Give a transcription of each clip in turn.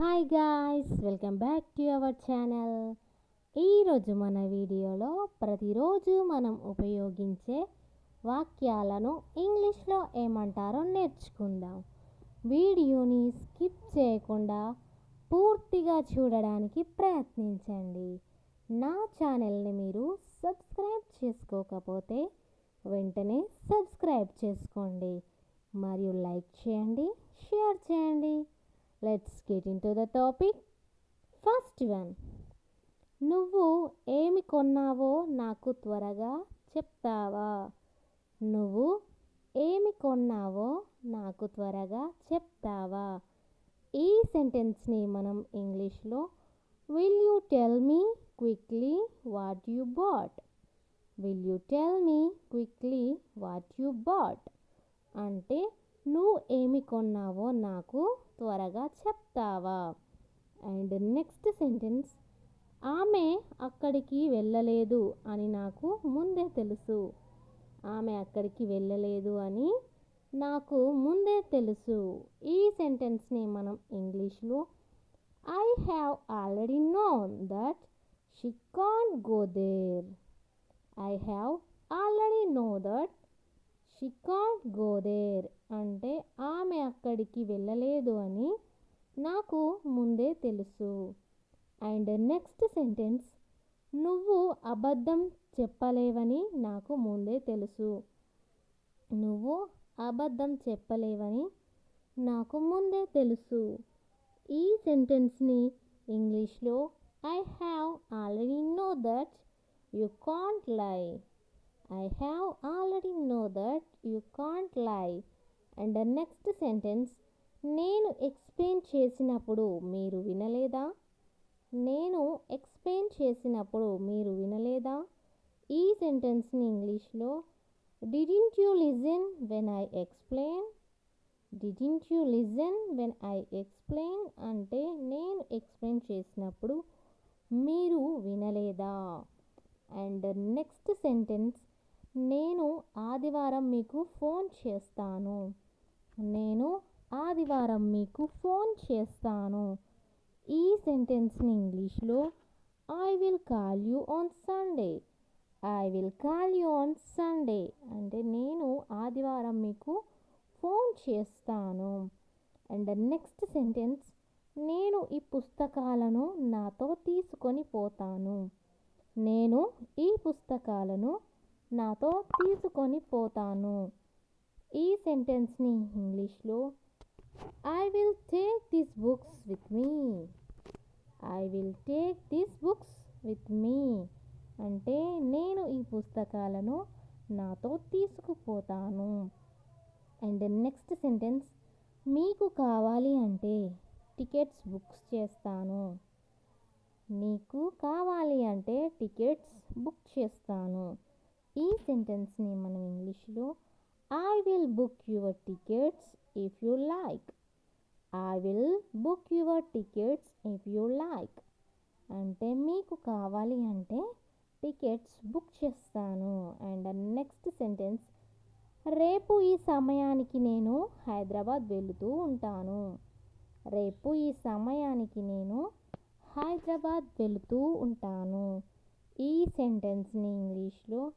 Hi guys welcome back to our channel ఈరోజు మన వీడియోలో ప్రతిరోజు మనం ఉపయోగించే వాక్యాలను ఇంగ్లీష్లో ఏమంటారో నేర్చుకుందాం. వీడియోని స్కిప్ చేయకుండా పూర్తిగా చూడడానికి ప్రయత్నించండి. నా ఛానల్ని మీరు సబ్స్క్రైబ్ చేసుకోకపోతే వెంటనే సబ్స్క్రైబ్ చేసుకోండి. మరియు లైక్ చేయండి షేర్ చేయండి. Let's get into the topic first one నువ్వు ఏమి కొన్నావో నాకు త్వరగా చెప్తావా? నువ్వు ఏమి కొన్నావో నాకు త్వరగా చెప్తావా? ఈ సెంటెన్స్ని మనం ఇంగ్లీష్లో will you tell me quickly what you bought will you tell me quickly what you bought అంటే నువ్వు ఏమి కొన్నావో నాకు త్వరగా చెప్తావా? అండ్ నెక్స్ట్ సెంటెన్స్ ఆమె అక్కడికి వెళ్ళలేదు అని నాకు ముందే తెలుసు. ఆమె అక్కడికి వెళ్ళలేదు అని నాకు ముందే తెలుసు. ఈ సెంటెన్స్ని మనం ఇంగ్లీష్లో I have already known that she can't go there. I have already know that she can't go there అంటే ఆమె అక్కడికి వెళ్ళలేదు అని నాకు ముందే తెలుసు. అండ్ నెక్స్ట్ సెంటెన్స్ నువ్వు అబద్ధం చెప్పలేవని నాకు ముందే తెలుసు. నువ్వు అబద్ధం చెప్పలేవని నాకు ముందే తెలుసు. ఈ సెంటెన్స్ని ఇంగ్లీష్లో I have already know that you can't lie I have already know that you can't lie and next sentence నేను ఎక్స్ప్లెయిన్ చేసినప్పుడు మీరు వినలేదా? నేను ఎక్స్ప్లెయిన్ చేసినప్పుడు మీరు వినలేదా? ఈ సెంటెన్స్ని ఇంగ్లీష్లో didn't you listen when I explain didn't you listen when I explain అంటే నేను ఎక్స్ప్లెయిన్ చేసినప్పుడు మీరు వినలేదా? అండ్ నెక్స్ట్ సెంటెన్స్ నేను ఆదివారం మీకు ఫోన్ చేస్తాను. నేను ఆదివారం మీకు ఫోన్ చేస్తాను. ఈ సెంటెన్స్ని ఇంగ్లీష్లో I will call you on Sunday I will call you on Sunday అంటే నేను ఆదివారం మీకు ఫోన్ చేస్తాను. అండ్ నెక్స్ట్ సెంటెన్స్ నేను ఈ పుస్తకాలను నాతో తీసుకొని పోతాను. నేను ఈ పుస్తకాలను నాతో తీసుకొని పోతాను. ఈ సెంటెన్స్ని ఇంగ్లీష్లో I will take this books with me I will take this books with me అంటే నేను ఈ పుస్తకాలను నాతో తీసుకుపోతాను. అండ్ నెక్స్ట్ సెంటెన్స్ మీకు కావాలి అంటే టికెట్స్ బుక్స్ చేస్తాను. నీకు కావాలి అంటే టికెట్స్ బుక్ చేస్తాను. ఈ సెంటెన్స్ని మనం ఇంగ్లీష్లో I will book your tickets if you like I will book your tickets if you like అంటే మీకు కావాలి అంటే టికెట్స్ బుక్ చేస్తాను. అండ్ నెక్స్ట్ సెంటెన్స్ రేపు ఈ సమయానికి నేను హైదరాబాద్ వెళుతూ ఉంటాను. రేపు ఈ సమయానికి నేను హైదరాబాద్ వెళుతూ ఉంటాను. ఈ సెంటెన్స్ని ఇంగ్లీష్లో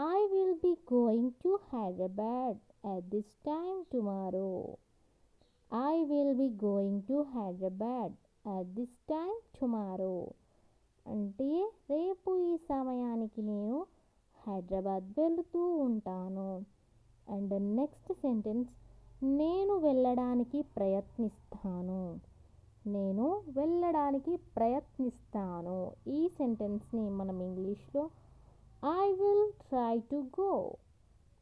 I will be going to Hyderabad at this time tomorrow I will be going to Hyderabad at this time tomorrow అంటే రేపు ఈ సమయానికి నేను హైదరాబాద్ వెళుతూ ఉంటాను. అండ్ నెక్స్ట్ సెంటెన్స్ నేను వెళ్ళడానికి ప్రయత్నిస్తాను. నేను వెళ్ళడానికి ప్రయత్నిస్తాను. ఈ సెంటెన్స్ని మనం ఇంగ్లీష్లో I will try to go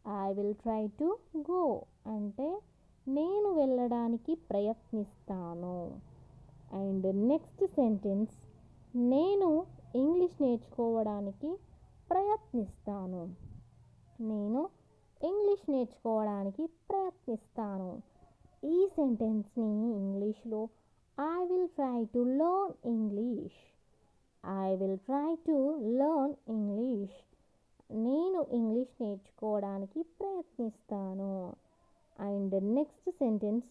I will try to go అంటే నేను వెళ్ళడానికి ప్రయత్నిస్తాను. అండ్ నెక్స్ట్ సెంటెన్స్ నేను ఇంగ్లీష్ నేర్చుకోవడానికి ప్రయత్నిస్తాను. నేను ఇంగ్లీష్ నేర్చుకోవడానికి ప్రయత్నిస్తాను. ఈ సెంటెన్స్ని ఇంగ్లీష్లో I will try to learn English I will try to learn English నేను ఇంగ్లీష్ నేర్చుకోవడానికి ప్రయత్నిస్తాను. అండ్ నెక్స్ట్ సెంటెన్స్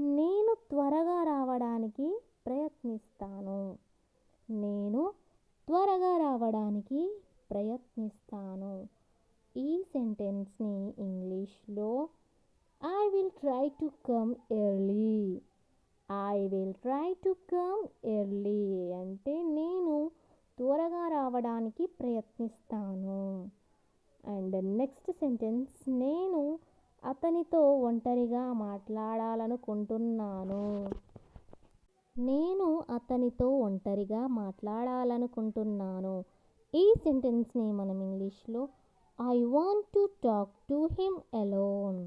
నేను త్వరగా రావడానికి ప్రయత్నిస్తాను. నేను త్వరగా రావడానికి ప్రయత్నిస్తాను. ఈ సెంటెన్స్ని ఇంగ్లీష్లో I will try to come early I will try to come early అంటే నేను త్వరగా రావడానికి ప్రయత్నిస్తాను. అండ్ నెక్స్ట్ సెంటెన్స్ నేను అతనితో ఒంటరిగా మాట్లాడాలనుకుంటున్నాను. నేను అతనితో ఒంటరిగా మాట్లాడాలనుకుంటున్నాను. ఈ సెంటెన్స్ని మనం ఇంగ్లీష్లో I want to talk to him alone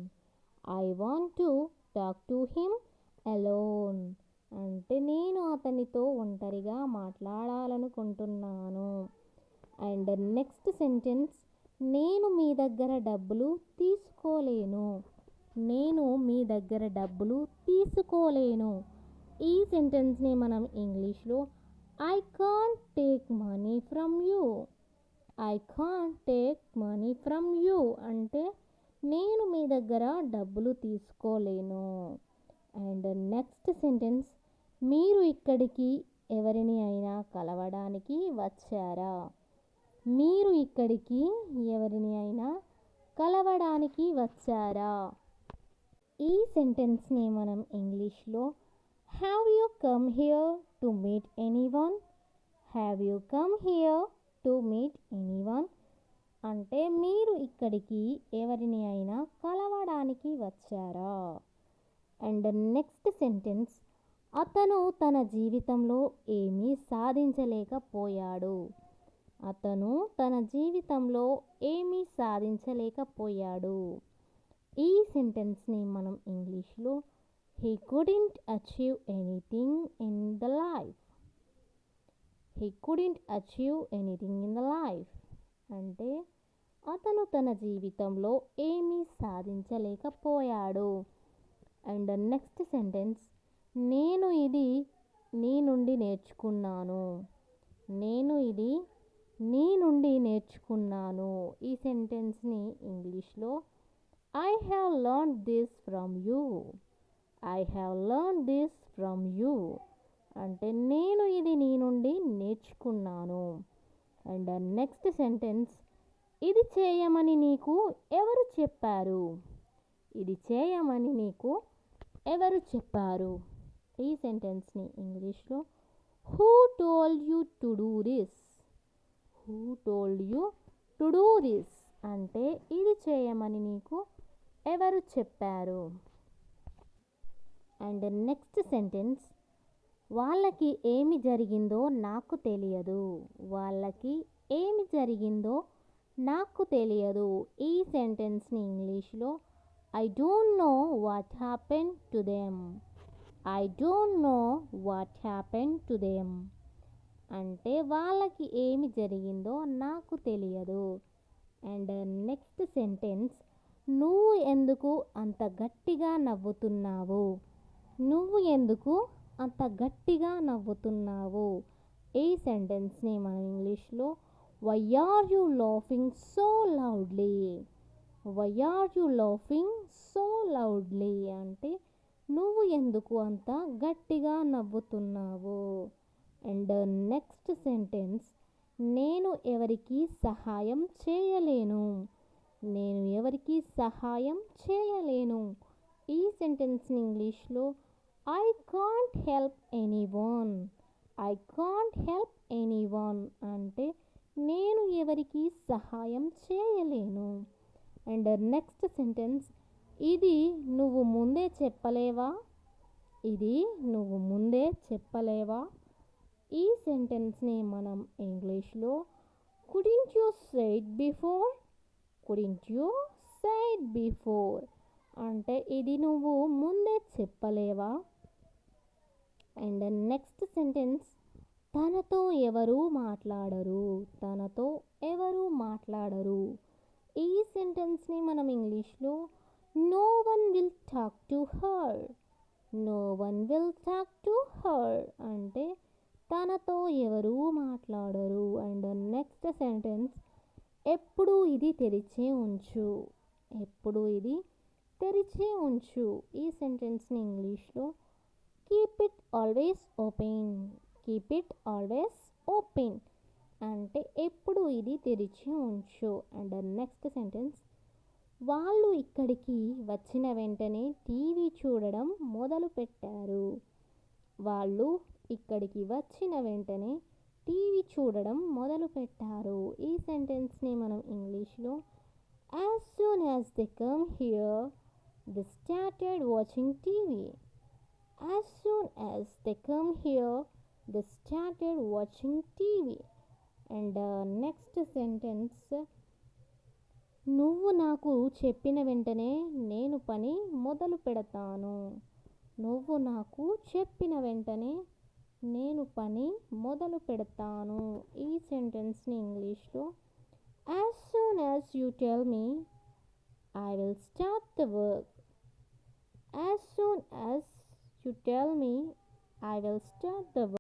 I want to talk to him alone అంటే నేను అతనితో ఒంటరిగా మాట్లాడాలనుకుంటున్నాను. అండ్ నెక్స్ట్ సెంటెన్స్ నేను మీ దగ్గర డబ్బులు తీసుకోలేను. నేను మీ దగ్గర డబ్బులు తీసుకోలేను. ఈ సెంటెన్స్ని మనం ఇంగ్లీష్లో I can't take money from you I can't take money from you అంటే నేను మీ దగ్గర డబ్బులు తీసుకోలేను. అండ్ నెక్స్ట్ సెంటెన్స్ మీరు ఇక్కడికి ఎవరిని అయినా కలవడానికి వచ్చారా? మీరు ఇక్కడికి ఎవరిని అయినా కలవడానికి వచ్చారా? ఈ సెంటెన్స్ని మనం ఇంగ్లీష్లో have you come here to meet anyone have you come here to meet anyone అంటే మీరు ఇక్కడికి ఎవరిని అయినా కలవడానికి వచ్చారా? అండ్ నెక్స్ట్ సెంటెన్స్ అతను తన జీవితంలో ఏమీ సాధించలేకపోయాడు. అతను తన జీవితంలో ఏమీ సాధించలేకపోయాడు. ఈ సెంటెన్స్ని మనం ఇంగ్లీష్లో he couldn't achieve anything in the life. He couldn't achieve anything in the life. అంటే అతను తన జీవితంలో ఏమీ సాధించలేకపోయాడు. అండ్ నెక్స్ట్ సెంటెన్స్ నేను ఇది నీ నుండి నేర్చుకున్నాను. నేను ఇది నీ నుండి నేర్చుకున్నాను. ఈ సెంటెన్స్ని ఇంగ్లీష్లో I have learn this from you I have learn this from you అంటే నేను ఇది నీ నుండి నేర్చుకున్నాను. అండ్ నెక్స్ట్ సెంటెన్స్ ఇది చేయమని నీకు ఎవరు చెప్పారు? ఇది చేయమని నీకు ఎవరు చెప్పారు? ఈ సెంటెన్స్ని ఇంగ్లీష్లో who told you to do this who told you to do this అంటే ఇది చేయమని నీకు ఎవరు చెప్పారు? అండ్ నెక్స్ట్ సెంటెన్స్ వాళ్ళకి ఏమి జరిగిందో నాకు తెలియదు. వాళ్ళకి ఏమి జరిగిందో నాకు తెలియదు. ఈ సెంటెన్స్ని ఇంగ్లీష్లో I don't know what happen to them I don't know what happen to them అంటే వాళ్ళకి ఏమి జరిగిందో నాకు తెలియదు. అండ్ నెక్స్ట్ సెంటెన్స్ నువ్వు ఎందుకు అంత గట్టిగా నవ్వుతున్నావు? నువ్వు ఎందుకు అంత గట్టిగా నవ్వుతున్నావు? ఈ సెంటెన్స్ని మనం ఇంగ్లీష్లో why are you laughing so loudly why are you laughing so loudly అంటే నువ్వు ఎందుకు అంత గట్టిగా నవ్వుతున్నావు? అండ్ నెక్స్ట్ సెంటెన్స్ నేను ఎవరికి సహాయం చేయలేను. నేను ఎవరికి సహాయం చేయలేను. ఈ సెంటెన్స్ని ఇంగ్లీష్లో I can't help anyone I can't help anyone అంటే నేను ఎవరికి సహాయం చేయలేను. అండ్ నెక్స్ట్ సెంటెన్స్ ఇది నువ్వు ముందే చెప్పలేవా? ఇది నువ్వు ముందే చెప్పలేవా? ఈ సెంటెన్స్ని మనం ఇంగ్లీష్లో couldn't you said before couldn't you said before అంటే ఇది నువ్వు ముందే చెప్పలేవా? అండ్ నెక్స్ట్ సెంటెన్స్ తనతో ఎవరు మాట్లాడరు తనతో ఎవరు మాట్లాడరు. ఈ సెంటెన్స్ని మనం ఇంగ్లీష్లో no one will talk to her no one will talk to her అంటే తనతో ఎవరూ మాట్లాడరు. అండ్ నెక్స్ట్ సెంటెన్స్ ఎప్పుడు ఇది తెరిచే ఉంచు. ఎప్పుడు ఇది తెరిచే ఉంచు. ఈ సెంటెన్స్ని ఇంగ్లీష్లో keep it always open keep it always open అంటే ఎప్పుడు ఇది తెరిచి ఉంచు. అండ్ నెక్స్ట్ సెంటెన్స్ వాళ్ళు ఇక్కడికి వచ్చిన వెంటనే టీవీ చూడడం మొదలుపెట్టారు. వాళ్ళు ఇక్కడికి వచ్చిన వెంటనే టీవీ చూడడం మొదలుపెట్టారు. ఈ సెంటెన్స్ని మనం ఇంగ్లీష్లో as soon as they come here they started watching TV. As soon as they come here they started watching TV. And uh, next sentence నువ్వు నాకు చెప్పిన వెంటనే నేను పని మొదలు పెడతాను నువ్వు నాకు చెప్పిన వెంటనే నేను పని మొదలు పెడతాను. ఈ సెంటెన్స్ని ఇంగ్లీష్లో as soon as you tell me I will start the work as soon as you tell me I will start the work